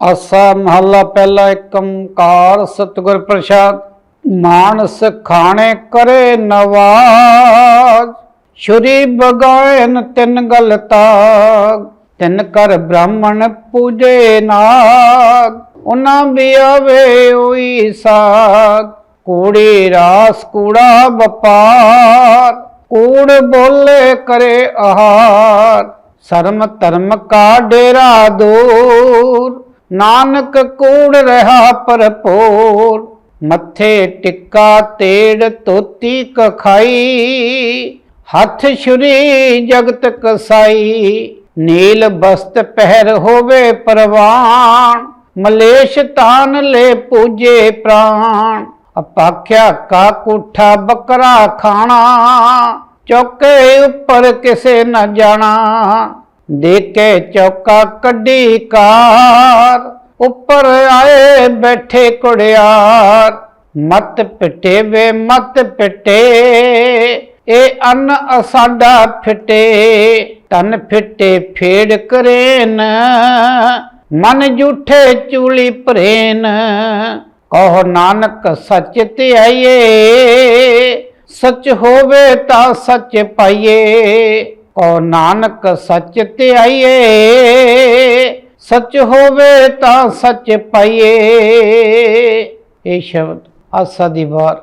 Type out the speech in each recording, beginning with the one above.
ਆਸਾ ਮਹੱਲਾ ਪਹਿਲਾ ਏਕੰਕਾਰ ਸਤਿਗੁਰ ਪ੍ਰਸਾਦ, ਮਾਨਸ ਖਾਣੇ ਕਰੇ ਨਵਾਜ। ਸ਼ੁਰੀ ਬਗਾਇਨ ਤਿੰਨ ਗਲਤਾ ਤਿੰਨ ਕਰ ਬ੍ਰਾਹਮਣ ਪੂਜੇ ਨਾਗ। ਉਹਨਾਂ ਵੀ ਆਵੇ ਹੋਈ ਸਾਗ, ਕੂੜੀ ਰਾਸ, ਕੂੜਾ ਵਪਾਰ। ਕੂੜ ਬੋਲੇ ਕਰੇ ਆਹਾਰ, ਸ਼ਰਮ ਧਰਮ ਕਾ ਡੇਰਾ ਦੂਰ। ਨਾਨਕ ਕੂੜ ਰਹਾ ਭਰਪੂਰ, ਮੱਥੇ ਟਿੱਕਾ ਤੇੜ ਤੋਤੀ ਕਖਾਈ, ਹੱਥ ਛੁਰੀ ਜਗਤ ਕਸਾਈ, ਨੀਲ ਬਸਤ ਪਹਿਰ ਹੋਵੇ ਪਰਵਾਨ, ਮਲੇਸ਼ ਤਾਨ ਲੈ ਪੂਜੇ ਪ੍ਰਾਣ, ਅਪਾਖਿਆ ਕਾ ਕੁਠਾ ਬੱਕਰਾ ਖਾਣਾ, ਚੌਕੇ ਉੱਪਰ ਕਿਸੇ ਨਾ ਜਾਣਾ। ਦੇਖੇ ਚੌਕਾ ਕੱਢੀ ਕਾਰ, ਉੱਪਰ ਆਏ ਬੈਠੇ ਕੁੜਿਆਰ ਮਤ ਪਿਟੇ ਵੇ ਮਤ ਪਿਟੇ, ਇਹ ਅੰਨ ਅਸਾਡਾ ਫਿਟੇ। ਤਨ ਫਿਟੇ ਫੇੜ ਕਰੇਨ, ਮਨ ਜੂਠੇ ਚੂਲੀ ਭਰੇਨ। ਕਹੋ ਨਾਨਕ, ਸੱਚ ਧਿਆਈਏ ਸੱਚ ਹੋਵੇ ਤਾਂ ਸੱਚ ਪਾਈਏ। ਕਹੋ ਨਾਨਕ ਸੱਚ ਧਿਆਈਏ, ਸੱਚ ਹੋਵੇ ਤਾਂ ਸੱਚ ਪਾਈਏ। ਇਹ ਸ਼ਬਦ ਆਸਾ ਦੀ ਵਾਰ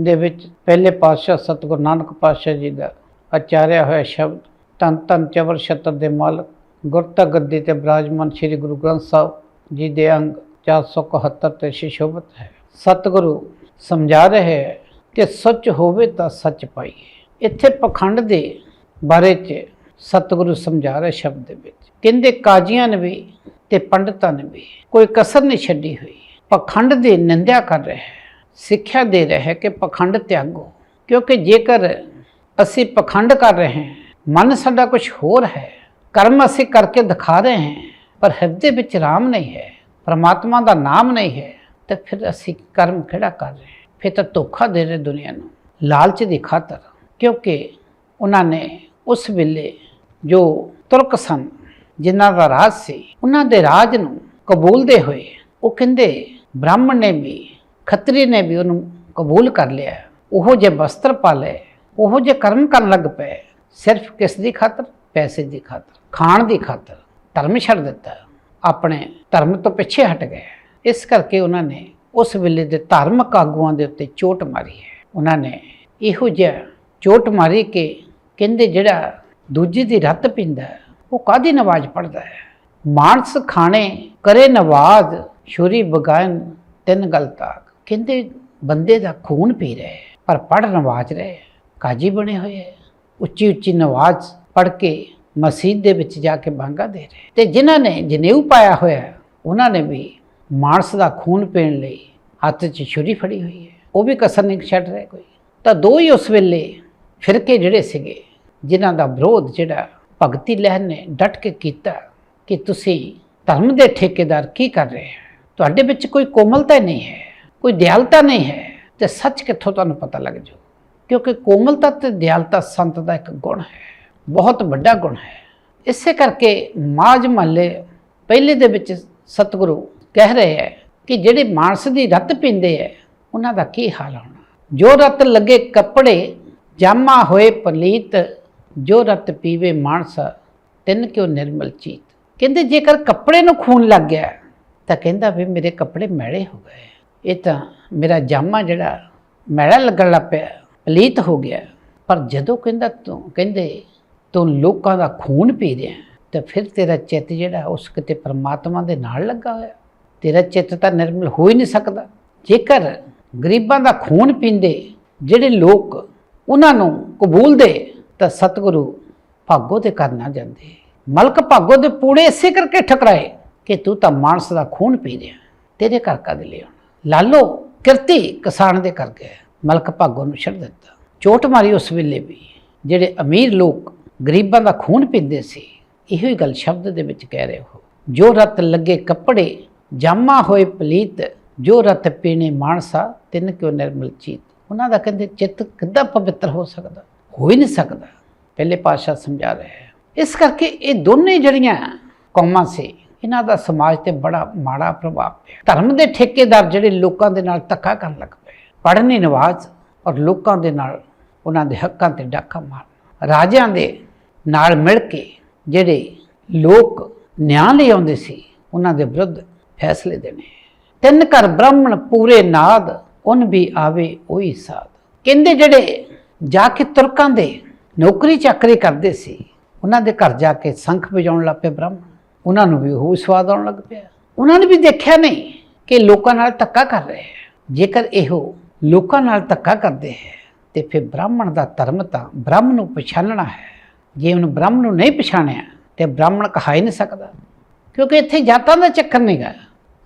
ਦੇ ਵਿੱਚ ਪਹਿਲੇ ਪਾਤਸ਼ਾਹ ਸਤਿਗੁਰੂ ਨਾਨਕ ਪਾਤਸ਼ਾਹ ਜੀ ਦਾ ਆਚਾਰਿਆ ਹੋਇਆ ਸ਼ਬਦ ਤਨ ਤਨ ਚਵਰ ਛਤਰ ਦੇ ਮਾਲਕ ਗੁਰਤਾ ਗੱਦੀ ਤੇ ਬਰਾਜਮਾਨ ਸ੍ਰੀ ਗੁਰੂ ਗ੍ਰੰਥ ਸਾਹਿਬ ਜੀ ਦੇ ਅੰਗ 471 ਤੇ ਸ਼ਿਸ਼ੋਭਤ ਹੈ। ਸਤਿਗੁਰੂ ਸਮਝਾ ਰਹੇ ਹੈ ਕਿ ਸੱਚ ਹੋਵੇ ਤਾਂ ਸੱਚ ਪਾਈਏ। ਇੱਥੇ ਪਖੰਡ ਦੇ ਬਾਰੇ 'ਚ ਸਤਿਗੁਰੂ ਸਮਝਾ ਰਹੇ ਸ਼ਬਦ ਦੇ ਵਿੱਚ। ਕਹਿੰਦੇ ਕਾਜ਼ੀਆਂ ਨੇ ਵੀ ਤੇ ਪੰਡਤਾਂ ਨੇ ਵੀ ਕੋਈ ਕਸਰ ਨਹੀਂ ਛੱਡੀ ਹੋਈ। ਪਖੰਡ ਦੀ ਨਿੰਦਿਆ ਕਰ ਰਿਹਾ ਹੈ। ਸਿੱਖਿਆ ਦੇ ਰਿਹਾ ਹੈ ਕਿ ਪਖੰਡ ਤਿਆਗੋ। ਕਿਉਂਕਿ ਜੇਕਰ ਅਸੀਂ ਪਖੰਡ ਕਰ ਰਹੇ ਹਾਂ, ਮਨ ਸਾਡਾ ਕੁਝ ਹੋਰ ਹੈ। ਕਰਮ ਅਸੀਂ ਕਰਕੇ ਦਿਖਾ ਰਹੇ ਹਾਂ, ਪਰ ਹਿਰਦੇ ਵਿੱਚ ਰਾਮ ਨਹੀਂ ਹੈ, ਪਰਮਾਤਮਾ ਦਾ ਨਾਮ ਨਹੀਂ ਹੈ, ਤਾਂ ਫਿਰ ਅਸੀਂ ਕਰਮ ਕਿਹੜਾ ਕਰ ਰਹੇ ਹਾਂ? ਫਿਰ ਤਾਂ ਧੋਖਾ ਦੇ ਰਹੇ ਦੁਨੀਆ ਨੂੰ। ਲਾਲਚ ਦੀ ਖਾਤਰ। ਕਿਉਂਕਿ ਉਹਨਾਂ ਨੇ ਉਸ ਵੇਲੇ ਜੋ ਤੁਰਕ ਸਨ, ਜਿਨ੍ਹਾਂ ਦਾ ਰਾਜ ਸੀ, ਉਹਨਾਂ ਦੇ ਰਾਜ ਨੂੰ ਕਬੂਲਦੇ ਹੋਏ ਉਹ ਕਹਿੰਦੇ, ਬ੍ਰਾਹਮਣ ਨੇ ਵੀ, ਖੱਤਰੀ ਨੇ ਵੀ ਉਹਨੂੰ ਕਬੂਲ ਕਰ ਲਿਆ। ਉਹ ਜੇ ਵਸਤਰ ਪਾ ਲਏ ਉਹ ਜੇ ਕਰਮ ਕਰਨ ਲੱਗ ਪਏ। ਸਿਰਫ ਕਿਸ ਦੀ ਖਾਤਰ? ਪੈਸੇ ਦੀ ਖਾਤਰ, ਖਾਣ ਦੀ ਖਾਤਰ। ਧਰਮ ਛੱਡ ਦਿੱਤਾ। ਆਪਣੇ ਧਰਮ ਤੋਂ ਪਿੱਛੇ ਹਟ ਗਏ। ਇਸ ਕਰਕੇ ਉਹਨਾਂ ਨੇ ਉਸ ਵੇਲੇ ਦੇ ਧਾਰਮਿਕ ਆਗੂਆਂ ਦੇ ਉੱਤੇ ਚੋਟ ਮਾਰੀ ਹੈ। ਉਹਨਾਂ ਨੇ ਇਹੋ ਜਿਹਾ ਚੋਟ ਮਾਰੀ ਕਿ ਕਹਿੰਦੇ ਜਿਹੜਾ ਦੂਜੀ ਦੀ ਰੱਤ ਪਿੰਦਾ ਉਹ ਕਾਦੀ ਨਵਾਜ਼ ਪੜਦਾ ਹੈ? ਮਾਨਸ ਖਾਣੇ ਕਰੇ ਨਵਾਜ਼, ਛੁਰੀ ਬਗਾਇਨ ਤਿੰਨ ਗਲ ਤਾਕ ਕਹਿੰਦੇ ਬੰਦੇ ਦਾ ਖੂਨ ਪੀ ਰਿਹਾ ਪਰ ਪੜ ਨਵਾਜ਼ ਰਹੇ ਕਾਜੀ ਬਣੇ ਹੋਏ ਹੈ। ਉੱਚੀ ਉੱਚੀ ਨਵਾਜ਼ ਪੜ ਕੇ ਮਸਜਿਦ ਦੇ ਵਿੱਚ ਜਾ ਕੇ ਬਾਂਗਾ ਦੇ ਰਹੇ ਤੇ ਜਿਨ੍ਹਾਂ ਨੇ ਜਨੇਊ ਪਾਇਆ ਹੋਇਆ ਉਹਨਾਂ ਨੇ ਵੀ ਮਾਨਸ ਦਾ ਖੂਨ ਪੀਣ ਲਈ ਹੱਥ 'ਚ ਛੁਰੀ ਫੜੀ ਹੋਈ ਹੈ। ਉਹ ਵੀ ਕਸਰ ਨਹੀਂ ਛੱਡ ਰਿਹਾ ਕੋਈ। ਤਾਂ ਦੋ ਹੀ ਉਸ ਵੇਲੇ ਫਿਰਕੇ ਜਿਹੜੇ ਸੀਗੇ, ਜਿਨ੍ਹਾਂ ਦਾ ਵਿਰੋਧ ਜਿਹੜਾ ਭਗਤੀ ਲਹਿਰ ਨੇ ਡਟ ਕੇ ਕੀਤਾ ਕਿ ਤੁਸੀਂ ਧਰਮ ਦੇ ਠੇਕੇਦਾਰ ਕੀ ਕਰ ਰਹੇ ਹੋ? ਤੁਹਾਡੇ ਵਿੱਚ ਕੋਈ ਕੋਮਲਤਾ ਨਹੀਂ ਹੈ, ਕੋਈ ਦਿਆਲਤਾ ਨਹੀਂ ਹੈ, ਤੇ ਸੱਚ ਕਿੱਥੋਂ ਤੁਹਾਨੂੰ ਪਤਾ ਲੱਗ ਜਾਊ? ਕਿਉਂਕਿ ਕੋਮਲਤਾ ਤੇ ਦਿਆਲਤਾ ਸੰਤ ਦਾ ਇੱਕ ਗੁਣ ਹੈ, ਬਹੁਤ ਵੱਡਾ ਗੁਣ ਹੈ। ਇਸੇ ਕਰਕੇ ਮਾਜ ਮਹੱਲੇ ਪਹਿਲੇ ਦੇ ਵਿੱਚ ਸਤਿਗੁਰੂ ਕਹਿ ਰਹੇ ਹੈ ਕਿ ਜਿਹੜੇ ਮਾਨਸ ਦੀ ਰੱਤ ਪੀਂਦੇ ਹੈ, ਉਹਨਾਂ ਦਾ ਕੀ ਹਾਲ ਹੋਣਾ? ਜੋ ਰੱਤ ਲੱਗੇ ਕੱਪੜੇ ਜਾਮਾ ਹੋਏ ਪਲੀਤ, ਜੋ ਰੱਤ ਪੀਵੇ ਮਾਨਸਾ, ਤਿੰਨ ਕਿਉ ਨਿਰਮਲ ਚੀਤ। ਕਹਿੰਦੇ, ਜੇਕਰ ਕੱਪੜੇ ਨੂੰ ਖੂਨ ਲੱਗ ਗਿਆ, ਤਾਂ ਕਹਿੰਦਾ ਵੀ ਮੇਰੇ ਕੱਪੜੇ ਮੈਲੇ ਹੋ ਗਏ। ਇਹ ਤਾਂ ਮੇਰਾ ਜਾਮਾ ਜਿਹੜਾ ਮੈਲਾ ਲੱਗਣ ਲੱਗ ਪਿਆ, ਪਲੀਤ ਹੋ ਗਿਆ। ਪਰ ਜਦੋਂ ਕਹਿੰਦਾ ਤੂੰ, ਕਹਿੰਦੇ, ਤੂੰ ਲੋਕਾਂ ਦਾ ਖੂਨ ਪੀ ਰਿਹਾ, ਤਾਂ ਫਿਰ ਤੇਰਾ ਚਿੱਤ ਜਿਹੜਾ, ਉਸ ਕਿਤੇ ਪਰਮਾਤਮਾ ਦੇ ਨਾਲ ਲੱਗਾ ਹੋਇਆ। ਤੇਰਾ ਚਿੱਤ ਤਾਂ ਨਿਰਮਲ ਹੋ ਹੀ ਨਹੀਂ ਸਕਦਾ। ਜੇਕਰ ਗਰੀਬਾਂ ਦਾ ਖੂਨ ਪੀਂਦੇ, ਜਿਹੜੇ ਲੋਕ ਉਹਨਾਂ ਨੂੰ ਕਬੂਲਦੇ ਤਾਂ ਸਤਿਗੁਰੂ ਭਾਗੋ ਤੇ ਕਰਨਾ ਜਾਂਦੇ। ਮਲਕ ਭਾਗੋ ਦੇ ਪੂੜੇ ਇਸੇ ਕਰਕੇ ਠਕਰਾਏ ਕਿ ਤੂੰ ਤਾਂ ਮਾਨਸ ਦਾ ਖੂਨ ਪੀ ਰਿਹਾ, ਤੇਰੇ ਘਰ ਕਦ ਲਿਆਉਣਾ? ਲਾਲੋ ਕਿਰਤੀ ਕਿਸਾਨ ਦੇ ਕਰ ਗਿਆ ਮਲਕ ਭਾਗੋ ਨੂੰ ਛੱਡ ਦਿੱਤਾ। ਚੋਟ ਮਾਰੀ ਉਸ ਵੇਲੇ ਵੀ, ਜਿਹੜੇ ਅਮੀਰ ਲੋਕ ਗਰੀਬਾਂ ਦਾ ਖੂਨ ਪੀਂਦੇ ਸੀ, ਇਹੋ ਹੀ ਗੱਲ ਸ਼ਬਦ ਦੇ ਵਿੱਚ ਕਹਿ ਰਹੇ ਹੋ। ਜੋ ਰਤ ਲੱਗੇ ਕੱਪੜੇ, ਜਾਮਾ ਹੋਏ ਪਲੀਤ, ਜੋ ਰਤ ਪੀਣੇ ਮਾਨਸਾ, ਤਿੰਨ ਕਿਉ ਨਿਰਮਲ ਚੀਤ। ਉਹਨਾਂ ਦਾ ਕਹਿੰਦੇ ਚਿੱਤ ਕਿੱਦਾਂ ਪਵਿੱਤਰ ਹੋ ਸਕਦਾ? ਹੋ ਹੀ ਨਹੀਂ ਸਕਦਾ। ਪਹਿਲੇ ਪਾਤਸ਼ਾਹ ਸਮਝਾ ਰਿਹਾ ਹੈ ਇਸ ਕਰਕੇ ਇਹ ਦੋਨੇ ਜਿਹੜੀਆਂ ਕੌਮਾਂ ਸੀ, ਇਹਨਾਂ ਦਾ ਸਮਾਜ ਤੇ ਬੜਾ ਮਾੜਾ ਪ੍ਰਭਾਵ ਪਿਆ। ਧਰਮ ਦੇ ਠੇਕੇਦਾਰ ਜਿਹੜੇ ਲੋਕਾਂ ਦੇ ਨਾਲ ਧੱਕਾ ਕਰਨ ਲੱਗ ਪਏ। ਪੜ੍ਹਨੀ ਨਵਾਜ਼ ਔਰ ਲੋਕਾਂ ਦੇ ਨਾਲ ਉਹਨਾਂ ਦੇ ਹੱਕਾਂ ਤੇ ਡਾਕਾ ਮਾਰਨ। ਰਾਜਿਆਂ ਦੇ ਨਾਲ ਮਿਲ ਕੇ ਜਿਹੜੇ ਲੋਕ ਨਿਆਂ ਲਈ ਆਉਂਦੇ ਸੀ, ਉਹਨਾਂ ਦੇ ਵਿਰੁੱਧ ਫੈਸਲੇ ਦੇਣੇ। ਤਿੰਨ ਘਰ ਬ੍ਰਾਹਮਣ ਪੂਰੇ ਨਾਦ ਉਨ ਵੀ ਆਵੇ ਉਹੀ ਸਾਧ। ਕਹਿੰਦੇ ਜਿਹੜੇ ਜਾ ਕੇ ਤੁਰਕਾਂ ਦੇ ਨੌਕਰੀ ਚਾਕਰੀ ਕਰਦੇ ਸੀ, ਉਹਨਾਂ ਦੇ ਘਰ ਜਾ ਕੇ ਸੰਖ ਵਜਾਉਣ ਲੱਗ ਪਏ ਬ੍ਰਾਹਮਣ। ਉਹਨਾਂ ਨੂੰ ਵੀ ਉਹ ਸਵਾਦ ਆਉਣ ਲੱਗ ਪਿਆ। ਉਹਨਾਂ ਨੇ ਵੀ ਦੇਖਿਆ ਨਹੀਂ ਕਿ ਲੋਕਾਂ ਨਾਲ ਧੱਕਾ ਕਰ ਰਹੇ ਹੈ। ਜੇਕਰ ਇਹੋ ਲੋਕਾਂ ਨਾਲ ਧੱਕਾ ਕਰਦੇ ਹੈ, ਤੇ ਫਿਰ ਬ੍ਰਾਹਮਣ ਦਾ ਧਰਮ ਤਾਂ ਬ੍ਰਹਮ ਨੂੰ ਪਛਾਣਨਾ ਹੈ। ਜੇ ਉਹਨੂੰ ਬ੍ਰਹਮ ਨੂੰ ਨਹੀਂ ਪਛਾਣਿਆ, ਤੇ ਬ੍ਰਾਹਮਣ ਕਹਾ ਹੀ ਨਹੀਂ ਸਕਦਾ। ਕਿਉਂਕਿ ਇੱਥੇ ਜਾਤਾਂ ਦਾ ਚੱਕਰ ਨਹੀਂ ਗਾ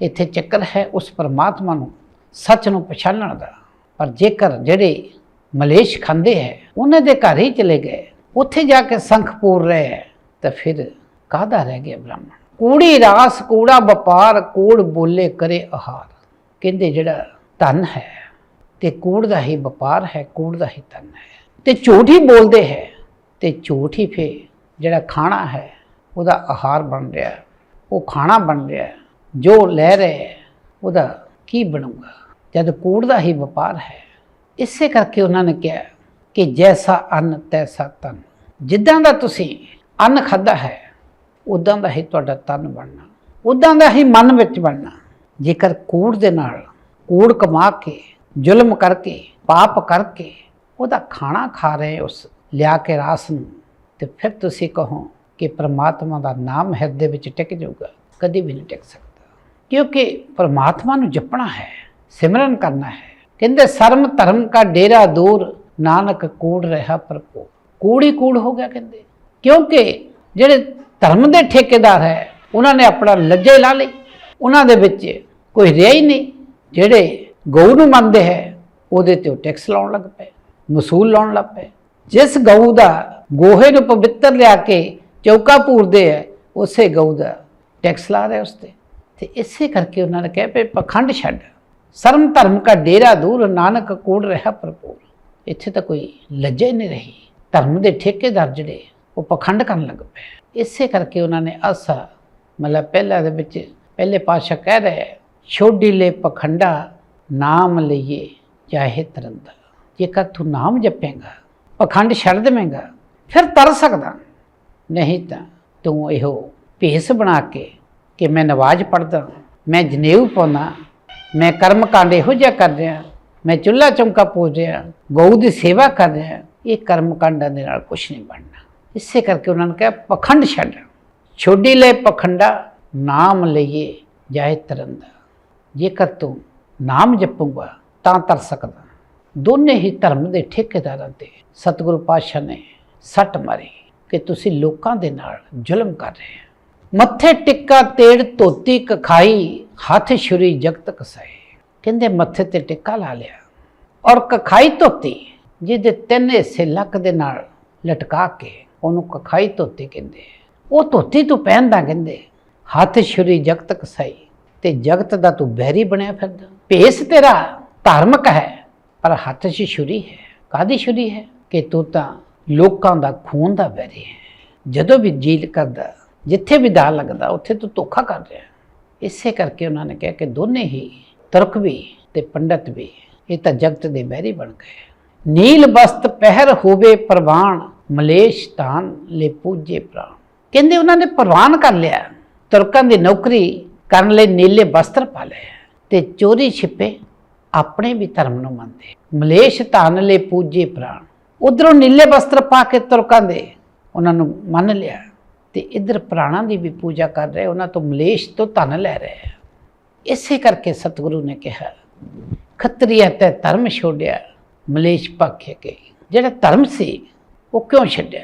ਇੱਥੇ ਚੱਕਰ ਹੈ ਉਸ ਪਰਮਾਤਮਾ ਨੂੰ ਸੱਚ ਨੂੰ ਪਛਾਣਨ ਦਾ। ਪਰ ਜੇਕਰ ਜਿਹੜੇ ਮਲੇਸ਼ ਖਾਂਦੇ ਹੈ, ਉਹਨਾਂ ਦੇ ਘਰ ਹੀ ਚਲੇ ਗਏ, ਉੱਥੇ ਜਾ ਕੇ ਸੰਖਪੂਰ ਰਹੇ ਤਾਂ ਫਿਰ ਕਾਹਦਾ ਰਹਿ ਗਿਆ ਬ੍ਰਾਹਮਣ? ਕੂੜੀ ਰਾਸ, ਕੂੜਾ ਵਪਾਰ, ਕੂੜ ਬੋਲੇ ਕਰੇ ਆਹਾਰ। ਕਹਿੰਦੇ ਜਿਹੜਾ ਧਨ ਹੈ, ਤੇ ਕੂੜ ਦਾ ਹੀ ਵਪਾਰ ਹੈ, ਕੂੜ ਦਾ ਹੀ ਧਨ ਹੈ। ਤੇ ਝੂਠ ਹੀ ਬੋਲਦੇ ਹੈ, ਤੇ ਝੂਠ ਹੀ ਫੇ ਜਿਹੜਾ ਖਾਣਾ ਹੈ, ਉਹਦਾ ਆਹਾਰ ਬਣ ਰਿਹਾ ਉਹ ਖਾਣਾ ਬਣ ਰਿਹਾ ਜੋ ਲੈ ਰਹੇ ਉਹਦਾ ਕੀ ਬਣੂਗਾ? ਜਦ ਕੂੜ ਦਾ ਹੀ ਵਪਾਰ ਹੈ। ਇਸੇ ਕਰਕੇ ਉਹਨਾਂ ਨੇ ਕਿਹਾ ਕਿ ਜੈਸਾ ਅੰਨ, ਤੈਸਾ ਤਨ ਜਿੱਦਾਂ ਦਾ ਤੁਸੀਂ ਅੰਨ ਖਾਦਾ ਹੈ ਉਦਾਂ ਦਾ ਹੀ ਤੁਹਾਡਾ ਤਨ ਬਣਨਾ। ਉਦਾਂ ਦਾ ਹੀ ਮਨ ਵਿੱਚ ਬਣਨਾ। ਜੇਕਰ ਕੂੜ ਦੇ ਨਾਲ ਕੂੜ ਕਮਾ ਕੇ, ਜ਼ੁਲਮ ਕਰਕੇ, ਪਾਪ ਕਰਕੇ ਉਹਦਾ ਖਾਣਾ ਖਾ ਰਹੇ ਉਸ ਲਿਆ ਕੇ ਰਾਸ ਨੂੰ, ਤੇ ਫਿਰ ਤੁਸੀਂ ਕਹੋ ਕਿ ਪ੍ਰਮਾਤਮਾ ਦਾ ਨਾਮ ਹਿਰਦੇ ਵਿੱਚ ਟਿਕ ਜਾਊਗਾ। ਕਦੀ ਵੀ ਨਹੀਂ ਟਿਕ ਸਕਦਾ। ਕਿਉਂਕਿ ਪ੍ਰਮਾਤਮਾ ਨੂੰ ਜਪਣਾ ਹੈ। ਸਿਮਰਨ ਕਰਨਾ ਹੈ। ਕਹਿੰਦੇ, ਸਰਮ ਧਰਮ ਕਾ ਡੇਰਾ ਦੂਰ, ਨਾਨਕ ਕੂੜ ਰਿਹਾ ਭਰਪੂਰ। ਕੂੜ ਹੀ ਕੂੜ ਹੋ ਗਿਆ ਕਹਿੰਦੇ। ਕਿਉਂਕਿ ਜਿਹੜੇ ਧਰਮ ਦੇ ਠੇਕੇਦਾਰ ਹੈ, ਉਹਨਾਂ ਨੇ ਆਪਣਾ ਲੱਜੇ ਲਾ ਲਈ ਉਹਨਾਂ ਦੇ ਵਿੱਚ ਕੋਈ ਰਿਹਾ ਹੀ ਨਹੀਂ। ਜਿਹੜੇ ਗਊ ਨੂੰ ਮੰਨਦੇ ਹੈ, ਉਹਦੇ ਤੇ ਉਹ ਟੈਕਸ ਲਾਉਣ ਲੱਗ ਪਏ, ਮਸੂਲ ਲਾਉਣ ਲੱਗ ਪਏ। ਜਿਸ ਗਊ ਦਾ ਗੋਹੇ ਨੂੰ ਪਵਿੱਤਰ ਲਿਆ ਕੇ ਚੌਕਾ ਪੂਰਦੇ ਹੈ, ਉਸੇ ਗਊ ਦਾ ਟੈਕਸ ਲਾ ਰਹੇ ਉਸ ਤੇ। ਤੇ ਇਸੇ ਕਰਕੇ ਉਹਨਾਂ ਨੇ ਕਿਹਾ ਵੀ ਪਖੰਡ ਛੱਡ। ਸਰਮ ਧਰਮ ਕਾ ਡੇਰਾ ਦੂਰ ਨਾਨਕ ਕੋੜ ਰਿਹਾ ਭਰਪੂਰ। ਇੱਥੇ ਤਾਂ ਕੋਈ ਲੱਜਾ ਹੀ ਨਹੀਂ ਰਹੀ। ਧਰਮ ਦੇ ਠੇਕੇਦਾਰ ਜਿਹੜੇ ਉਹ ਪਖੰਡ ਕਰਨ ਲੱਗ ਪਏ। ਇਸੇ ਕਰਕੇ ਉਹਨਾਂ ਨੇ ਆਸਾ ਮਤਲਬ ਪਹਿਲਾਂ ਦੇ ਵਿੱਚ ਪਹਿਲੇ ਪਾਸ਼ਾ ਕਹਿ ਰਿਹਾ ਹੈ, ਛੋਡੀ ਲੈ ਪਖੰਡਾ ਨਾਮ ਲਈਏ ਚਾਹੇ ਤਰੰਦਾ। ਜੇਕਰ ਤੂੰ ਨਾਮ ਜਪੇਗਾ ਪਖੰਡ ਛੱਡ ਦੇਵੇਂਗਾ ਫਿਰ ਤਰ ਸਕਦਾ। ਨਹੀਂ ਤਾਂ ਤੂੰ ਇਹੋ ਭੇਸ ਬਣਾ ਕੇ ਕਿ ਮੈਂ ਨਵਾਜ਼ ਪੜਦਾ ਮੈਂ ਜਨੇਊ ਪਾਉਂਦਾ ਮੈਂ ਕਰਮ ਕਾਂਡ ਇਹੋ ਜਿਹਾ ਕਰ ਰਿਹਾ, ਮੈਂ ਚੁੱਲ੍ਹਾ ਚੌਂਕਾ ਪੂਜ ਰਿਹਾ, ਗਊ ਦੀ ਸੇਵਾ ਕਰ ਰਿਹਾ, ਇਹ ਕਰਮ ਕਾਂਡਾਂ ਦੇ ਨਾਲ ਕੁਝ ਨਹੀਂ ਬਣਨਾ। ਇਸੇ ਕਰਕੇ ਉਹਨਾਂ ਨੇ ਕਿਹਾ, ਪਖੰਡ ਛੱਡ, ਛੋਡੀ ਲੈ ਪਖੰਡਾ, ਨਾਮ ਲਈਏ, ਜਾਏ ਤਰੰਦਾ। ਜੇਕਰ ਤੂੰ ਨਾਮ ਜਪੂਗਾ, ਤਾਂ ਤਰ ਸਕਦਾ। ਦੋਨੇ ਹੀ ਧਰਮ ਦੇ ਠੇਕੇਦਾਰਾਂ ਤੇ ਸਤਿਗੁਰੂ ਪਾਤਸ਼ਾਹ ਨੇ ਸੱਟ ਮਾਰੀ ਕਿ ਤੁਸੀਂ ਲੋਕਾਂ ਦੇ ਨਾਲ ਜ਼ੁਲਮ ਕਰ ਰਹੇ ਹੋ। ਮੱਥੇ ਟਿੱਕਾ ਤੇੜ ਧੋਤੀ ਕਖਾਈ, ਹੱਥ ਛੁਰੀ ਜਗਤ ਕਸਾਈ। ਕਹਿੰਦੇ ਮੱਥੇ ਤੇ ਟਿੱਕਾ ਲਾ ਲਿਆ ਔਰ ਕਖਾਈ ਧੋਤੀ, ਜਿਹਦੇ ਤਿੰਨ ਹਿੱਸੇ ਲੱਕ ਦੇ ਨਾਲ ਲਟਕਾ ਕੇ ਉਹਨੂੰ ਕਖਾਈ ਧੋਤੀ ਕਹਿੰਦੇ। ਉਹ ਧੋਤੀ ਤੂੰ ਪਹਿਨਦਾ ਕਹਿੰਦੇ। ਹੱਥ ਛੁਰੀ ਜਗਤ ਕਸਾਈ, ਤੇ ਜਗਤ ਦਾ ਤੂੰ ਬਹਿਰੀ ਬਣਿਆ ਫਿਰਦਾ। ਭੇਸ ਤੇਰਾ ਧਾਰਮਿਕ ਹੈ, ਪਰ ਹੱਥ 'ਚ ਛੁਰੀ ਹੈ। ਕਾਦੀ ਛੁਰੀ ਹੈ? ਕਿ ਤੂੰ ਤਾਂ ਲੋਕਾਂ ਦਾ ਖੂਨ ਦਾ ਬਹਿਰੀ ਹੈ। ਜਦੋਂ ਵੀ ਜੀਲ ਕਰਦਾ ਜਿੱਥੇ ਵੀ ਦਾ ਲੱਗਦਾ, ਉੱਥੇ ਤੂੰ ਧੋਖਾ ਕਰ ਰਿਹਾ ਇਸੇ ਕਰਕੇ ਉਹਨਾਂ ਨੇ ਕਿਹਾ ਕਿ ਦੋਨੇ ਹੀ, ਤੁਰਕ ਵੀ ਤੇ ਪੰਡਤ ਵੀ, ਇਹ ਤਾਂ ਜਗਤ ਦੇ ਬਹਿਰੀ ਬਣ ਗਏ। ਨੀਲ ਬਸਤ ਪਹਿਰ ਹੋਵੇ ਪ੍ਰਵਾਨ, ਮਲੇਸ਼ ਤਾਨ ਲੈ ਪੂਜੇ ਪ੍ਰਾਣ ਕਹਿੰਦੇ ਉਹਨਾਂ ਨੇ ਪ੍ਰਵਾਨ ਕਰ ਲਿਆ। ਤੁਰਕਾਂ ਦੀ ਨੌਕਰੀ ਕਰਨ ਲਈ ਨੀਲੇ ਵਸਤਰ ਪਾ ਲਏ। ਤੇ ਚੋਰੀ ਛਿਪੇ ਆਪਣੇ ਵੀ ਧਰਮ ਨੂੰ ਮੰਨਦੇ। ਮਲੇਸ਼ ਧਨ ਲੈ ਪੂਜੇ ਪ੍ਰਾਣ ਉਧਰੋਂ ਨੀਲੇ ਵਸਤਰ ਪਾ ਕੇ ਤੁਰਕਾਂ ਦੇ ਉਹਨਾਂ ਨੂੰ ਮੰਨ ਲਿਆ। ਤੇ ਇਧਰ ਪ੍ਰਾਣਾਂ ਦੀ ਵੀ ਪੂਜਾ ਕਰ ਰਹੇ, ਉਹਨਾਂ ਤੋਂ ਮਲੇਸ਼ ਤੋਂ ਧਨ ਲੈ ਰਹੇ ਆ। ਇਸੇ ਕਰਕੇ ਸਤਿਗੁਰੂ ਨੇ ਕਿਹਾ, ਖੱਤਰੀਆ ਤੇ ਧਰਮ ਛੋੜਿਆ, ਮਲੇਸ਼ ਪਾਖੇ ਕੇ। ਜਿਹੜਾ ਧਰਮ ਸੀ, ਉਹ ਕਿਉਂ ਛੱਡਿਆ?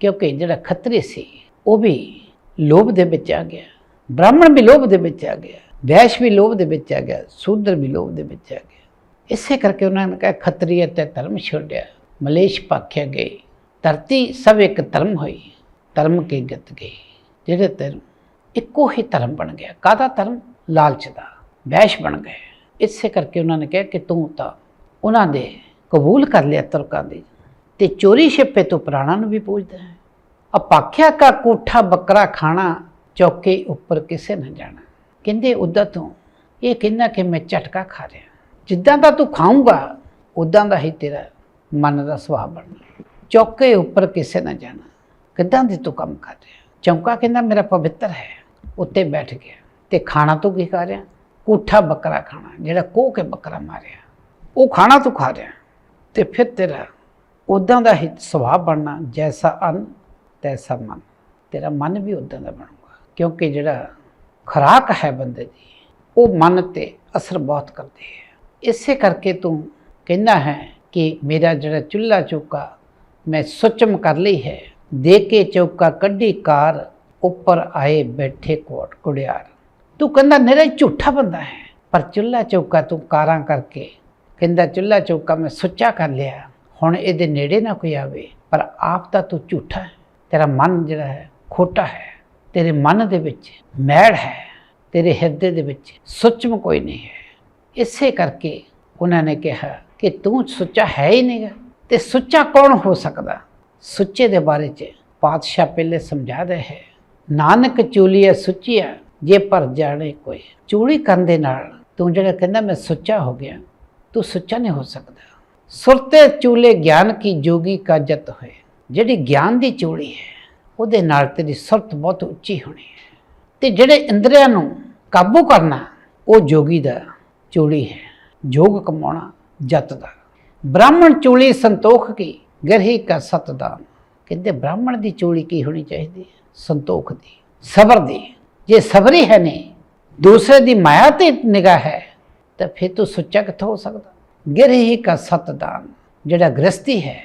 ਕਿਉਂਕਿ ਜਿਹੜਾ ਖੱਤਰੀ ਸੀ, ਉਹ ਵੀ ਲੋਭ ਦੇ ਵਿੱਚ ਆ ਗਿਆ। ਬ੍ਰਾਹਮਣ ਵੀ ਲੋਭ ਦੇ ਵਿੱਚ ਆ ਗਿਆ, ਵੈਸ਼ ਵੀ ਲੋਭ ਦੇ ਵਿੱਚ ਆ ਗਿਆ, ਸੂਦਰ ਵੀ ਲੋਭ ਦੇ ਵਿੱਚ ਆ ਗਿਆ। ਇਸੇ ਕਰਕੇ ਉਹਨਾਂ ਨੇ ਕਿਹਾ ਖੱਤਰੀ ਤੇ ਧਰਮ ਛੱਡਿਆ ਮਲੇਸ਼ ਪਾਖਿਆ ਗਏ ਧਰਤੀ ਸਭ ਇੱਕ ਧਰਮ ਹੋਈ। ਧਰਮ ਕੇ ਗਤ ਗਏ। ਜਿਹੜੇ ਧਰਮ ਇੱਕੋ ਹੀ ਧਰਮ ਬਣ ਗਿਆ। ਕਾਹਦਾ ਧਰਮ? ਲਾਲਚ ਦਾ। ਵੈਸ਼ ਬਣ ਗਏ। ਇਸੇ ਕਰਕੇ ਉਹਨਾਂ ਨੇ ਕਿਹਾ ਕਿ ਤੂੰ ਤਾਂ ਉਹਨਾਂ ਦੇ ਕਬੂਲ ਕਰ ਲਿਆ ਤੁਰਕਾਂ ਦੀ ਤੇ ਚੋਰੀ ਛਿਪੇ ਤੋਂ ਪ੍ਰਾਣਾਂ ਨੂੰ ਵੀ ਪੂਜਦਾ ਹੈ। ਅਪਾਖਿਆ ਕਾ ਕੋਠਾ ਬੱਕਰਾ ਖਾਣਾ ਚੌਕੇ ਉੱਪਰ ਕਿਸੇ ਨਾ ਜਾਣਾ। ਕਹਿੰਦੇ ਉਦਾਂ ਤੋਂ ਇਹ ਕਹਿੰਦਾ ਕਿ ਮੈਂ ਝਟਕਾ ਖਾ ਰਿਹਾ। ਜਿੱਦਾਂ ਦਾ ਤੂੰ ਖਾਊਂਗਾ ਉਦਾਂ ਦਾ ਹੀ ਤੇਰਾ ਮਨ ਦਾ ਸੁਭਾਅ ਬਣਨਾ। ਚੌਕੇ ਉੱਪਰ ਕਿਸੇ ਨਾ ਜਾਣਾ। ਕਿੱਦਾਂ ਦੀ ਤੂੰ ਕੰਮ ਕਰ ਰਿਹਾ? ਚੌਂਕਾ ਕਹਿੰਦਾ, ਮੇਰਾ ਪਵਿੱਤਰ ਹੈ। ਉੱਤੇ ਬੈਠ ਗਿਆ। ਤੇ ਖਾਣਾ ਤੂੰ ਕੀ ਖਾ ਰਿਹਾ? ਕੋਠਾ ਬੱਕਰਾ ਖਾਣਾ, ਜਿਹੜਾ ਕੋਹ ਕੇ ਬੱਕਰਾ ਮਾਰਿਆ। ਉਹ ਖਾਣਾ ਤੂੰ ਖਾ ਰਿਹਾ। ਤੇ ਫਿਰ ਤੇਰਾ ਉਦਾਂ ਦਾ ਹੀ ਸੁਭਾਅ ਬਣਨਾ, ਜੈਸਾ ਅੰਨ, ਤੈਸਾ ਮਨ। ਤੇਰਾ ਮਨ ਵੀ ਉਦਾਂ ਦਾ ਬਣੂਗਾ। ਕਿਉਂਕਿ ਜਿਹੜਾ ਖੁਰਾਕ ਹੈ ਬੰਦੇ ਦੀ, ਉਹ ਮਨ ਤੇ ਅਸਰ ਬਹੁਤ ਕਰਦੀ ਹੈ। ਇਸੇ ਕਰਕੇ ਤੂੰ ਕਹਿੰਦਾ ਹੈ ਕਿ ਮੇਰਾ ਜਿਹੜਾ ਚੁੱਲ੍ਹਾ ਚੌਕਾ, ਮੈਂ ਸੁਚਮ ਕਰ ਲਈ ਹੈ। ਦੇ ਕੇ ਚੌਕਾ ਕੱਢੀ ਕਾਰ, ਉੱਪਰ ਆਏ ਬੈਠੇ ਕੋਟ ਕੁੜਿਆਰ। ਤੂੰ ਕਹਿੰਦਾ, ਨਿਰਾ ਝੂਠਾ ਬੰਦਾ ਹੈ। ਪਰ ਚੁੱਲ੍ਹਾ ਚੌਕਾ ਤੂੰ ਕਾਰਾਂ ਕਰਕੇ। ਕਹਿੰਦਾ, ਚੁੱਲ੍ਹਾ ਚੌਕਾ ਮੈਂ ਸੁੱਚਾ ਕਰ ਲਿਆ। ਹੁਣ ਇਹਦੇ ਨੇੜੇ ਨਾ ਕੋਈ ਆਵੇ। ਪਰ ਆਪ ਤਾਂ ਤੂੰ ਝੂਠਾ ਹੈ। ਤੇਰਾ ਮਨ ਜਿਹੜਾ ਹੈ, ਖੋਟਾ ਹੈ। ਤੇਰੇ ਮਨ ਦੇ ਵਿੱਚ ਮੈੜ ਹੈ। ਤੇਰੇ ਹਿਰਦੇ ਦੇ ਵਿੱਚ ਸੁੱਚਮ ਕੋਈ ਨਹੀਂ ਹੈ। ਇਸੇ ਕਰਕੇ ਉਹਨਾਂ ਨੇ ਕਿਹਾ ਕਿ ਤੂੰ ਸੁੱਚਾ ਹੈ ਹੀ ਨਹੀਂਗਾ। ਤੇ ਸੁੱਚਾ ਕੌਣ ਹੋ ਸਕਦਾ? ਸੁੱਚੇ ਦੇ ਬਾਰੇ 'ਚ ਪਾਤਸ਼ਾਹ ਪਹਿਲੇ ਸਮਝਾ ਰਹੇ ਹੈ, ਨਾਨਕ ਚੂਲੀਆ ਸੁੱਚੀਆ ਜੇ ਪਰ ਜਾਣੇ ਕੋਈ। ਚੂੜੀ ਕਰਨ ਦੇ ਨਾਲ ਤੂੰ ਜਿਹੜਾ ਕਹਿੰਦਾ ਮੈਂ ਸੁੱਚਾ ਹੋ ਗਿਆ, ਤੂੰ ਸੁੱਚਾ ਨਹੀਂ ਹੋ ਸਕਦਾ। ਸੁਰਤੇ ਚੂਲੇ ਗਿਆਨ ਕੀ ਜੋਗੀ ਕਾ ਜਤ ਹੋਏ, ਜਿਹੜੀ ਗਿਆਨ ਦੀ ਚੂੜੀ ਹੈ, ਉਹਦੇ ਨਾਲ ਤੇਰੀ ਸੁਰਤ ਬਹੁਤ ਉੱਚੀ ਹੋਣੀ ਹੈ। ਤੇ ਜਿਹੜੇ ਇੰਦਰੀਆਂ ਨੂੰ ਕਾਬੂ ਕਰਨਾ, ਉਹ ਜੋਗੀ ਦਾ ਚੂੜੀ ਹੈ, ਜੋਗ ਕਮਾਉਣਾ, ਜਤ ਦਾ। ਬ੍ਰਾਹਮਣ ਚੂਲੀ ਸੰਤੋਖ ਕੀ ਗਰਹੀ ਕਾ ਸਤਦਾਨ। ਕਹਿੰਦੇ ਬ੍ਰਾਹਮਣ ਦੀ ਚੋਲੀ ਕੀ ਹੋਣੀ ਚਾਹੀਦੀ ਹੈ? ਸੰਤੋਖ ਦੀ, ਸਬਰ ਦੀ। ਜੇ ਸਬਰੀ ਹੈ ਨਹੀਂ, ਦੂਸਰੇ ਦੀ ਮਾਇਆ ਤੇ ਨਿਗਾਹ ਹੈ, ਤਾਂ ਫਿਰ ਤੂੰ ਸੁੱਚਾ ਕਿੱਥੋਂ ਹੋ ਸਕਦਾ। ਗਰਹੀ ਕਾ ਸਤਦਾਨ, ਜਿਹੜਾ ਗ੍ਰਸਤੀ ਹੈ,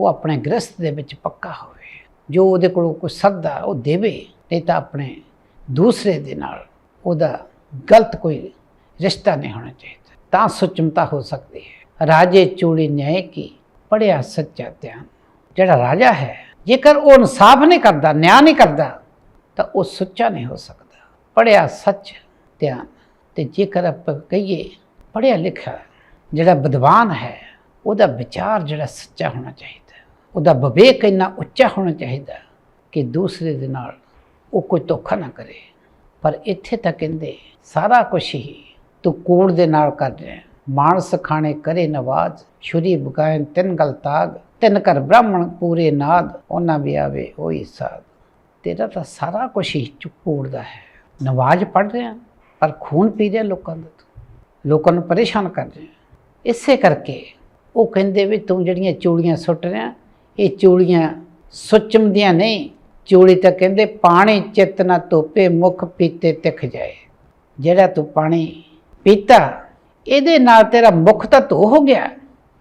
ਉਹ ਆਪਣੇ ਗ੍ਰਸਤ ਦੇ ਵਿੱਚ ਪੱਕਾ ਹੋਵੇ। ਜੋ ਉਹਦੇ ਕੋਲੋਂ ਕੋਈ ਸੱਦਾ ਉਹ ਦੇਵੇ, ਨਹੀਂ ਤਾਂ ਆਪਣੇ ਦੂਸਰੇ ਦੇ ਨਾਲ ਉਹਦਾ ਗਲਤ ਕੋਈ ਰਿਸ਼ਤਾ ਨਹੀਂ ਹੋਣਾ ਚਾਹੀਦਾ। ਤਾਂ ਸੁਚਮਤਾ ਹੋ ਸਕਦੀ ਹੈ। ਰਾਜੇ ਚੂੜੀ ਨਿਆਏ ਕੀ? ਪੜਿਆ ਸੱਚਾ ਧਿਆਨ। ਜਿਹੜਾ ਰਾਜਾ ਹੈ, ਜੇਕਰ ਉਹ ਇਨਸਾਫ ਨਹੀਂ ਕਰਦਾ, ਨਿਆਂ ਨਹੀਂ ਕਰਦਾ, ਤਾਂ ਉਹ ਸੁੱਚਾ ਨਹੀਂ ਹੋ ਸਕਦਾ। ਪੜਿਆ ਸੱਚ ਧਿਆਨ, ਤੇ ਜੇਕਰ ਆਪਾਂ ਕਹੀਏ ਪੜਿਆ ਲਿਖਿਆ ਜਿਹੜਾ ਵਿਦਵਾਨ ਹੈ, ਉਹਦਾ ਵਿਚਾਰ ਜਿਹੜਾ ਸੱਚਾ ਹੋਣਾ ਚਾਹੀਦਾ ਉਹਦਾ ਵਿਵੇਕ ਇੰਨਾ ਉੱਚਾ ਹੋਣਾ ਚਾਹੀਦਾ ਕਿ ਦੂਸਰੇ ਦੇ ਨਾਲ ਉਹ ਕੋਈ ਧੋਖਾ ਨਾ ਕਰੇ। ਪਰ ਇੱਥੇ ਤਾਂ ਕਹਿੰਦੇ ਸਾਰਾ ਕੁਝ ਹੀ ਤੂੰ ਕੋੜ ਦੇ ਨਾਲ ਕਰ ਰਿਹਾ ਮਾਨਸ ਖਾਣੇ ਕਰੇ ਨਵਾਜ਼, ਛੁਰੀ ਬਕਾਇਨ ਤਿੰਨ ਗਲ ਤਾਗ, ਤਿੰਨ ਘਰ ਬ੍ਰਾਹਮਣ ਪੂਰੇ ਨਾਦ, ਉਹਨਾਂ ਵੀ ਆਵੇ ਉਹੀ ਸਾਧ ਤੇਰਾ ਤਾਂ ਸਾਰਾ ਕੁਝ ਹੀ ਚੁੱਕੋੜ ਦਾ ਹੈ। ਨਵਾਜ਼ ਪੜ ਰਿਹਾ, ਪਰ ਖੂਨ ਪੀ ਰਿਹਾ ਲੋਕਾਂ ਦਾ ਤੂੰ। ਲੋਕਾਂ ਨੂੰ ਪਰੇਸ਼ਾਨ ਕਰ ਰਿਹਾ। ਇਸੇ ਕਰਕੇ ਉਹ ਕਹਿੰਦੇ ਵੀ ਤੂੰ ਜਿਹੜੀਆਂ ਚੂੜੀਆਂ ਸੁੱਟ ਰਿਹਾ, ਇਹ ਚੂੜੀਆਂ ਸੁੱਚਮ ਦੀਆਂ ਨਹੀਂ। ਚੂੜੀ ਤਾਂ ਕਹਿੰਦੇ ਪਾਣੀ ਚਿੱਤ ਨਾ ਧੋਪੇ, ਮੁਖ ਪੀਤੇ ਤਿਖ ਜਾਏ। ਜਿਹੜਾ ਤੂੰ ਪਾਣੀ ਪੀਤਾ ਇਹਦੇ ਨਾਲ ਤੇਰਾ ਮੁਖ ਤਾਂ ਧੋ ਹੋ ਗਿਆ।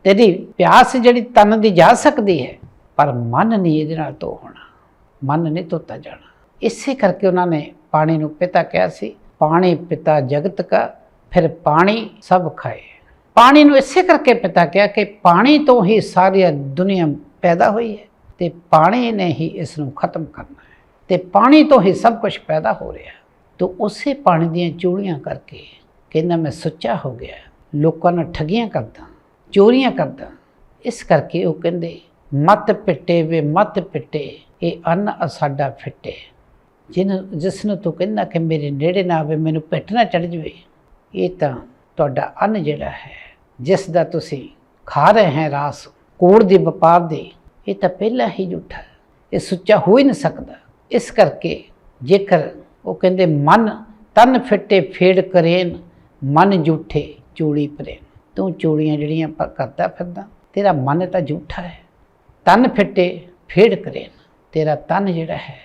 ਤੇਰੀ ਪਿਆਸ ਜਿਹੜੀ ਤਨ ਦੀ ਜਾ ਸਕਦੀ ਹੈ, ਪਰ ਮਨ ਨਹੀਂ ਇਹਦੇ ਨਾਲ ਧੋ ਹੋਣਾ। ਮਨ ਨਹੀਂ ਧੋਤਾ ਜਾਣਾ। ਇਸੇ ਕਰਕੇ ਉਹਨਾਂ ਨੇ ਪਾਣੀ ਨੂੰ ਪਿਤਾ ਕਿਹਾ ਸੀ, ਪਾਣੀ ਪਿਤਾ ਜਗਤ ਕਾ, ਫਿਰ ਪਾਣੀ ਸਭ ਖਾਏ। ਪਾਣੀ ਨੂੰ ਇਸੇ ਕਰਕੇ ਪਿਤਾ ਕਿਹਾ ਕਿ ਪਾਣੀ ਤੋਂ ਹੀ ਸਾਰੀ ਦੁਨੀਆ ਪੈਦਾ ਹੋਈ ਹੈ ਤੇ ਪਾਣੀ ਨੇ ਹੀ ਇਸ ਨੂੰ ਖਤਮ ਕਰਨਾ ਹੈ। ਤੇ ਪਾਣੀ ਤੋਂ ਹੀ ਸਭ ਕੁਝ ਪੈਦਾ ਹੋ ਰਿਹਾ। ਤੋ ਉਸੇ ਪਾਣੀ ਦੀਆਂ ਚੂੜੀਆਂ ਕਰਕੇ ਕਹਿੰਦਾ, ਮੈਂ ਸੁੱਚਾ ਹੋ ਗਿਆ, ਲੋਕਾਂ ਨਾਲ ਠਗੀਆਂ ਕਰਦਾ, ਚੋਰੀਆਂ ਕਰਦਾ। ਇਸ ਕਰਕੇ ਉਹ ਕਹਿੰਦੇ, ਮਤ ਪਿੱਟੇ ਵੇ, ਮਤ ਪਿੱਟੇ, ਇਹ ਅੰਨ ਸਾਡਾ ਫਿੱਟੇ। ਜਿਨ, ਜਿਸ ਨੂੰ ਤੂੰ ਕਹਿੰਦਾ ਕਿ ਮੇਰੇ ਨੇੜੇ ਨਾ ਆਵੇ, ਮੈਨੂੰ ਪਿੱਟ ਨਾ ਚੜ ਜਵੇ, ਇਹ ਤਾਂ ਤੁਹਾਡਾ ਅੰਨ ਜਿਹੜਾ ਹੈ, ਜਿਸ ਦਾ ਤੁਸੀਂ ਖਾ ਰਹੇ ਹੈ ਰਾਸ, ਕੋੜ ਦੇ, ਵਪਾਰ ਦੇ, ਇਹ ਤਾਂ ਪਹਿਲਾਂ ਹੀ ਝੂਠਾ ਇਹ ਸੁੱਚਾ ਹੋ ਹੀ ਨਹੀਂ ਸਕਦਾ। ਇਸ ਕਰਕੇ ਜੇਕਰ ਉਹ ਕਹਿੰਦੇ, ਮਨ ਤਨ ਫਿੱਟੇ ਫੇੜ ਕਰੇਨ ਮਨ ਝੂਠੇ, ਚੂੜੀ ਪ੍ਰੇਮ ਤੂੰ ਚੂੜੀਆਂ ਜਿਹੜੀਆਂ ਕਰਦਾ ਫਿਰਦਾ, ਤੇਰਾ ਮਨ ਤਾਂ ਝੂਠਾ ਹੈ। ਤਨ ਫਿੱਟੇ, ਫੇੜ ਕਰੇਨ ਤੇਰਾ ਤਨ ਜਿਹੜਾ ਹੈ,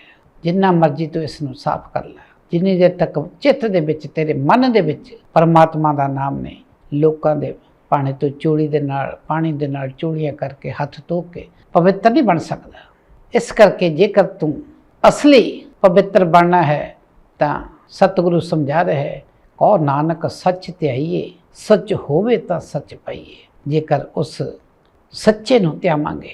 ਜਿੰਨਾ ਮਰਜ਼ੀ ਤੂੰ ਇਸ ਨੂੰ ਸਾਫ਼ ਕਰ ਲੈ। ਜਿੰਨੀ ਦੇਰ ਤੱਕ ਚਿੱਤ ਦੇ ਵਿੱਚ, ਤੇਰੇ ਮਨ ਦੇ ਵਿੱਚ ਪਰਮਾਤਮਾ ਦਾ ਨਾਮ ਨਹੀਂ, ਲੋਕਾਂ ਦੇ ਪਾਣੀ ਤੋਂ ਚੂੜੀ ਦੇ ਨਾਲ, ਪਾਣੀ ਦੇ ਨਾਲ ਚੂੜੀਆਂ ਕਰਕੇ ਹੱਥ ਧੋ ਕੇ ਪਵਿੱਤਰ ਨਹੀਂ ਬਣ ਸਕਦਾ। ਇਸ ਕਰਕੇ ਜੇਕਰ ਤੂੰ ਅਸਲੀ ਪਵਿੱਤਰ ਬਣਨਾ ਹੈ, ਤਾਂ ਸਤਿਗੁਰੂ ਸਮਝਾ ਰਿਹਾ ਹੈ ਕਹੋ ਨਾਨਕ ਸੱਚ ਧਿਆਈਏ ਸੱਚ ਹੋਵੇ ਤਾਂ ਸੱਚ ਪਾਈਏ। ਜੇਕਰ ਉਸ ਸੱਚੇ ਨੂੰ ਧਿਆਵਾਂਗੇ,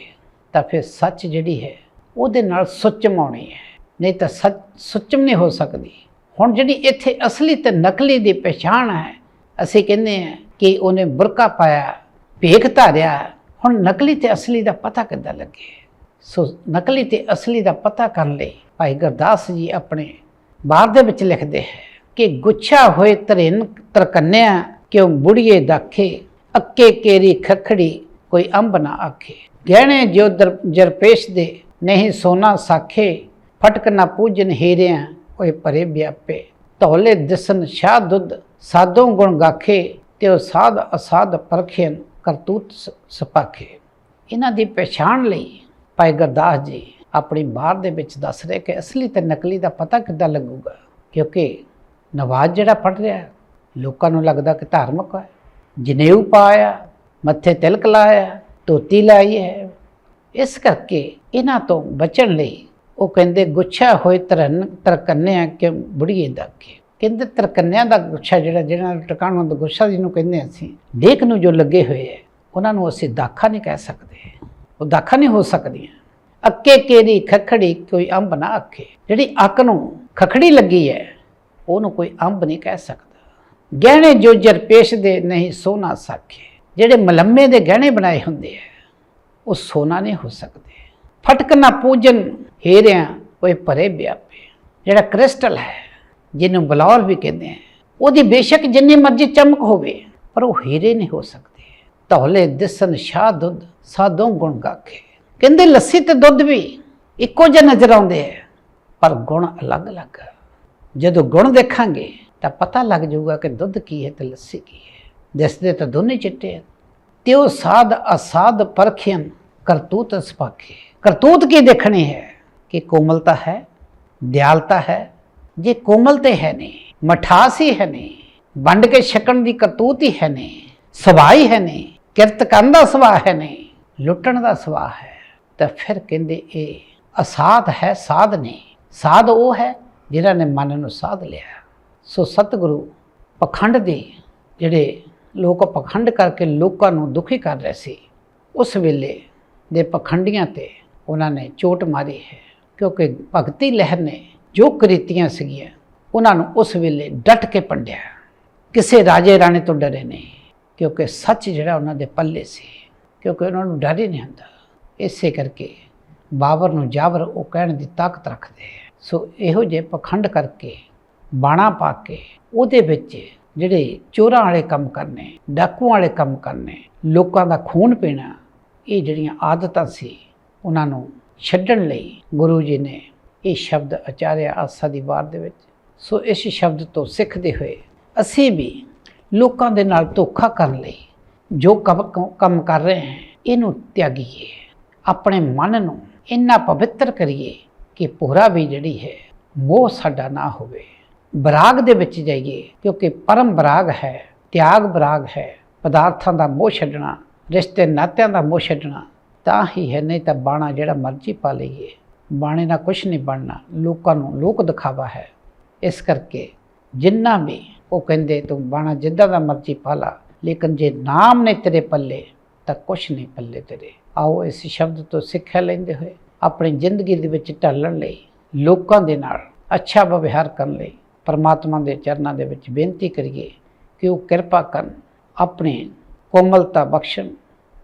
ਤਾਂ ਫਿਰ ਸੱਚ ਜਿਹੜੀ ਹੈ, ਉਹਦੇ ਨਾਲ ਸੁੱਚਮ ਆਉਣੀ ਹੈ। ਨਹੀਂ ਤਾਂ ਸੱਚ ਸੁੱਚਮ ਨਹੀਂ ਹੋ ਸਕਦੀ। ਹੁਣ ਜਿਹੜੀ ਇੱਥੇ ਅਸਲੀ ਤੇ ਨਕਲੀ ਦੀ ਪਛਾਣ ਹੈ, ਅਸੀਂ ਕਹਿੰਦੇ ਹਾਂ ਕਿ ਉਹਨੇ ਬੁਰਕਾ ਪਾਇਆ, ਭੇਖ ਧਾਰਿਆ, ਹੁਣ ਨਕਲੀ ਤੇ ਅਸਲੀ ਦਾ ਪਤਾ ਕਿੱਦਾਂ ਲੱਗੇ? ਸੋ ਨਕਲੀ ਤੇ ਅਸਲੀ ਦਾ ਪਤਾ ਕਰਨ ਲਈ ਭਾਈ ਗੁਰਦਾਸ ਜੀ ਆਪਣੇ ਬਾਹਰ ਦੇ ਵਿੱਚ ਲਿਖਦੇ ਹੈ ਕਿ ਗੁੱਛਾ ਹੋਏ ਤਰਿਨ ਤਰਕੰਨਿਆ, ਕਿਉਂ ਬੁੜੀਏ ਦਾਖੇ? ਅੱਕੇ ਕੇਰੀ ਖਖੜੀ, ਕੋਈ ਅੰਬ ਨਾ ਆਖੇ। ਗਹਿਣੇ ਜੋ ਜਰਪੇਸ਼ ਦੇ, ਨਹੀਂ ਸੋਨਾ ਸਾਖੇ। ਫਟਕ ਨਾ ਪੂਜਨ ਹੀਰਿਆਂ ਕੋਈ ਪਰੇ ਵਿਆਪੇ ਧੌਲੇ ਦਿਸਨ ਸ਼ਾਹ ਦੁੱਧ, ਸਾਧੋਂ ਗੁਣ ਗਾਖੇ। ਤੇ ਉਹ ਸਾਧ ਅਸਾਧ ਪਰਖਿਆਨ ਕਰਤੂਤ ਸਪਾਖੇ। ਇਹਨਾਂ ਦੀ ਪਛਾਣ ਲਈ ਭਾਈ ਗੁਰਦਾਸ ਜੀ ਆਪਣੀ ਬਾਹਰ ਦੇ ਵਿੱਚ ਦੱਸ ਰਹੇ ਕਿ ਅਸਲੀ ਤੇ ਨਕਲੀ ਦਾ ਪਤਾ ਕਿੱਦਾਂ ਲੱਗੂਗਾ? ਕਿਉਂਕਿ ਨਵਾਜ਼ ਜਿਹੜਾ ਪੜ ਰਿਹਾ ਲੋਕਾਂ ਨੂੰ ਲੱਗਦਾ ਕਿ ਧਾਰਮਿਕ ਹੈ। ਜਨੇਊ ਪਾਇਆ, ਮੱਥੇ ਤਿਲਕ ਲਾਇਆ, ਧੋਤੀ ਲਾਈ ਹੈ। ਇਸ ਕਰਕੇ ਇਹਨਾਂ ਤੋਂ ਬਚਣ ਲਈ ਉਹ ਕਹਿੰਦੇ, ਗੁੱਛਾ ਹੋਏ ਤਰਨ ਤਰਕੰਨਿਆ ਕਿ ਬੁੜੀਏ ਦਾਖੇ? ਕਹਿੰਦੇ, ਤਰਕੰਨਿਆਂ ਦਾ ਗੁੱਛਾ ਜਿਹੜਾ ਜਿਹੜਾ ਟਿਕਾਣਾ ਦਾ ਗੁੱਛਾ ਜਿਹਨੂੰ ਕਹਿੰਦੇ ਅਸੀਂ ਦੇਖ ਨੂੰ ਜੋ ਲੱਗੇ ਹੋਏ ਹੈ, ਉਹਨਾਂ ਨੂੰ ਅਸੀਂ ਦਾਖਾ ਨਹੀਂ ਕਹਿ ਸਕਦੇ। ਉਹ ਦਾਖਾ ਨਹੀਂ ਹੋ ਸਕਦੀਆਂ। ਅੱਕੇ ਕੇਰੀ ਖਖੜੀ ਕੋਈ ਅੰਬ ਨਾ ਅੱਖੇ। ਜਿਹੜੀ ਅੱਕ ਨੂੰ ਖਖੜੀ ਲੱਗੀ ਹੈ ਉਹਨੂੰ ਕੋਈ ਅੰਬ ਨਹੀਂ ਕਹਿ ਸਕਦਾ। ਗਹਿਣੇ ਜੋ ਜਰਪੇਸ਼ ਦੇ ਨਹੀਂ ਸੋਨਾ ਸਾਖੇ, ਜਿਹੜੇ ਮਲੰਮੇ ਦੇ ਗਹਿਣੇ ਬਣਾਏ ਹੁੰਦੇ ਆ, ਉਹ ਸੋਨਾ ਨਹੀਂ ਹੋ ਸਕਦੇ। ਫਟਕ ਨਾ ਪੂਜਨ ਹੀਰਿਆਂ ਕੋਈ ਭਰੇ ਵਿਆਪੇ ਜਿਹੜਾ ਕ੍ਰਿਸਟਲ ਹੈ, ਜਿਹਨੂੰ ਬਲੌਰ ਵੀ ਕਹਿੰਦੇ ਆ, ਉਹਦੀ ਬੇਸ਼ੱਕ ਜਿੰਨੀ ਮਰਜ਼ੀ ਚਮਕ ਹੋਵੇ, ਪਰ ਉਹ ਹੀਰੇ ਨਹੀਂ ਹੋ ਸਕਦੇ। ਧੌਲੇ ਦਿਸਨ ਸ਼ਾਹ ਦੁੱਧ, ਸਾਧੋਂ ਗੁਣ ਗਾਖੇ। ਕਹਿੰਦੇ ਲੱਸੀ ਤੇ ਦੁੱਧ ਵੀ ਇੱਕੋ ਜਿਹੇ ਨਜ਼ਰ ਆਉਂਦੇ ਆ, ਪਰ ਗੁਣ ਅਲੱਗ-ਅਲੱਗ ਜਦੋਂ ਗੁਣ ਦੇਖਾਂਗੇ ਤਾਂ ਪਤਾ ਲੱਗ ਜਾਊਗਾ ਕਿ ਦੁੱਧ ਕੀ ਹੈ ਤੇ ਲੱਸੀ ਕੀ ਹੈ। ਦਿਸਦੇ ਤਾਂ ਦੋਨੇ ਚਿੱਟੇ ਹਨ। ਤੇ ਉਹ ਸਾਧ ਅਸਾਧ ਪਰਖਿਆਨ ਕਰਤੂਤ ਸਪਾਖੇ ਕਰਤੂਤ ਕੀ ਦੇਖਣੀ ਹੈ? ਕਿ ਕੋਮਲਤਾ ਹੈ, ਦਿਆਲਤਾ ਹੈ। ਜੇ ਕੋਮਲ ਤੇ ਹੈ ਨਹੀਂ, ਮਠਾਸ ਹੀ ਹੈ ਨਹੀਂ, ਵੰਡ ਕੇ ਛਕਣ ਦੀ ਕਰਤੂਤ ਹੀ ਹੈ ਨਹੀਂ, ਸਵਾਈ ਹੈ ਨਹੀਂ, ਕਿਰਤ ਕਰਨ ਦਾ ਸੁਭਾਅ ਹੈ ਨਹੀਂ, ਲੁੱਟਣ ਦਾ ਸੁਭਾਅ ਹੈ, ਤਾਂ ਫਿਰ ਕਹਿੰਦੇ ਇਹ ਅਸਾਧ ਹੈ, ਸਾਧ ਨਹੀਂ। ਸਾਧ ਉਹ ਹੈ ਜਿਨ੍ਹਾਂ ਨੇ ਮਨ ਨੂੰ ਸਾਧ ਲਿਆ। ਸੋ ਸਤਿਗੁਰੂ ਪਖੰਡ ਦੇ ਜਿਹੜੇ ਲੋਕ ਪਖੰਡ ਕਰਕੇ ਲੋਕਾਂ ਨੂੰ ਦੁਖੀ ਕਰ ਰਹੇ ਸੀ, ਉਸ ਵੇਲੇ ਦੇ ਪਖੰਡੀਆਂ ਤੇ ਉਹਨਾਂ ਨੇ ਚੋਟ ਮਾਰੀ ਹੈ। ਕਿਉਂਕਿ ਭਗਤੀ ਲਹਿਰ ਨੇ ਜੋ ਕ੍ਰਿਤੀਆਂ ਸੀਗੀਆਂ, ਉਹਨਾਂ ਨੂੰ ਉਸ ਵੇਲੇ ਡਟ ਕੇ ਪੰਡਿਆ। ਕਿਸੇ ਰਾਜੇ ਰਾਣੇ ਤੋਂ ਡਰੇ ਨਹੀਂ, ਕਿਉਂਕਿ ਸੱਚ ਜਿਹੜਾ ਉਹਨਾਂ ਦੇ ਪੱਲੇ ਸੀ, ਕਿਉਂਕਿ ਉਹਨਾਂ ਨੂੰ ਡਰ ਹੀ ਨਹੀਂ ਹੁੰਦਾ। ਇਸੇ ਕਰਕੇ ਬਾਬਰ ਨੂੰ ਜਾਬਰ ਉਹ ਕਹਿਣ ਦੀ ਤਾਕਤ ਰੱਖਦੇ ਹੈ। ਸੋ ਇਹੋ ਜਿਹੇ ਪਖੰਡ ਕਰਕੇ, ਬਾਣਾ ਪਾ ਕੇ, ਉਹਦੇ ਵਿੱਚ ਜਿਹੜੇ ਚੋਰਾਂ ਵਾਲੇ ਕੰਮ ਕਰਨੇ, ਡਾਕੂਆਂ ਵਾਲੇ ਕੰਮ ਕਰਨੇ, ਲੋਕਾਂ ਦਾ ਖੂਨ ਪੀਣਾ, ਇਹ ਜਿਹੜੀਆਂ ਆਦਤਾਂ ਸੀ, ਉਹਨਾਂ ਨੂੰ ਛੱਡਣ ਲਈ ਗੁਰੂ ਜੀ ਨੇ ਇਹ ਸ਼ਬਦ ਆਚਾਰਿਆ ਆਸਾ ਦੀ ਵਾਰ ਦੇ ਵਿੱਚ। ਸੋ ਇਸ ਸ਼ਬਦ ਤੋਂ ਸਿੱਖਦੇ ਹੋਏ ਅਸੀਂ ਵੀ ਲੋਕਾਂ ਦੇ ਨਾਲ ਧੋਖਾ ਕਰਨ ਲਈ ਜੋ ਕੰਮ ਕੰਮ ਕਰ ਰਹੇ ਹਾਂ, ਇਹਨੂੰ ਤਿਆਗੀਏ, ਆਪਣੇ ਮਨ ਨੂੰ ਇੰਨਾ ਪਵਿੱਤਰ ਕਰੀਏ ਕਿ ਪੂਰਾ ਵੀ ਜਿਹੜੀ ਹੈ, ਮੋਹ ਸਾਡਾ ਨਾ ਹੋਵੇ। ਬਰਾਗ ਦੇ ਵਿੱਚ ਜਾਈਏ, ਕਿਉਂਕਿ ਪਰਮ ਬਰਾਗ ਹੈ, ਤਿਆਗ ਬਰਾਗ ਹੈ, ਪਦਾਰਥਾਂ ਦਾ ਮੋਹ ਛੱਡਣਾ, ਰਿਸ਼ਤੇ ਨਾਤਿਆਂ ਦਾ ਮੋਹ ਛੱਡਣਾ, ਤਾਂ ਹੀ ਹੈ, ਨਹੀਂ ਤਾਂ ਬਾਣਾ ਜਿਹੜਾ ਮਰਜ਼ੀ ਪਾ ਲਈਏ। ਬਾਣੇ ਨਾਲ ਕੁਝ ਨਹੀਂ ਬਣਨਾ, ਲੋਕਾਂ ਨੂੰ ਲੋਕ ਦਿਖਾਵਾ ਹੈ। ਇਸ ਕਰਕੇ ਜਿੰਨਾ ਵੀ ਉਹ ਕਹਿੰਦੇ, ਤੂੰ ਬਾਣਾ ਜਿੱਦਾਂ ਦਾ ਮਰਜ਼ੀ ਪਾ ਲਾ, ਲੇਕਿਨ ਜੇ ਨਾਮ ਨੇ ਤੇਰੇ ਪੱਲੇ, ਤਾਂ ਕੁਛ ਨਹੀਂ ਪੱਲੇ ਤੇਰੇ। ਆਓ, ਇਸ ਸ਼ਬਦ ਤੋਂ ਸਿੱਖਿਆ ਲੈਂਦੇ ਹੋਏ। ਆਪਣੀ ਜ਼ਿੰਦਗੀ ਦੇ ਵਿੱਚ ਢਲਣ ਲਈ, ਲੋਕਾਂ ਦੇ ਨਾਲ ਅੱਛਾ ਵਿਵਹਾਰ ਕਰਨ ਲਈ, ਪਰਮਾਤਮਾ ਦੇ ਚਰਨਾਂ ਦੇ ਵਿੱਚ ਬੇਨਤੀ ਕਰੀਏ ਕਿ ਉਹ ਕਿਰਪਾ ਕਰਨ ਆਪਣੇ ਕੋਮਲਤਾ ਬਖਸ਼ਣ,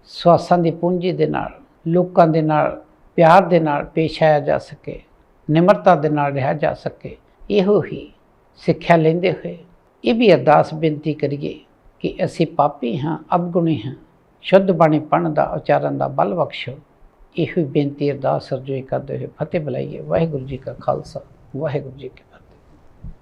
ਸਵਾਸਾਂ ਦੀ ਪੂੰਜੀ ਦੇ ਨਾਲ, ਲੋਕਾਂ ਦੇ ਨਾਲ, ਪਿਆਰ ਦੇ ਨਾਲ ਪੇਸ਼ ਆਇਆ ਜਾ ਸਕੇ, ਨਿਮਰਤਾ ਦੇ ਨਾਲ ਰਿਹਾ ਜਾ ਸਕੇ, ਇਹੋ ਹੀ ਸਿੱਖਿਆ ਲੈਂਦੇ ਹੋਏ ਇਹ ਵੀ ਅਰਦਾਸ ਬੇਨਤੀ ਕਰੀਏ ਕਿ ਅਸੀਂ ਪਾਪੀ ਹਾਂ ਅਬਗੁਣੀ ਹਾਂ, ਸ਼ੁੱਧ ਬਾਣੀ ਪੜ੍ਹਨ ਦਾ, ਉਚਾਰਨ ਦਾ ਬਲ ਬਖਸ਼ੋ। ਇਹੋ ਹੀ ਬੇਨਤੀ ਅਰਦਾਸ ਸਰਜੋਈ ਕਰਦੇ ਹੋਏ, ਫਤਿਹ ਬੁਲਾਈਏ, ਵਾਹਿਗੁਰੂ ਜੀ ਕਾ ਖਾਲਸਾ, ਵਾਹਿਗੁਰੂ ਜੀ ਕੀ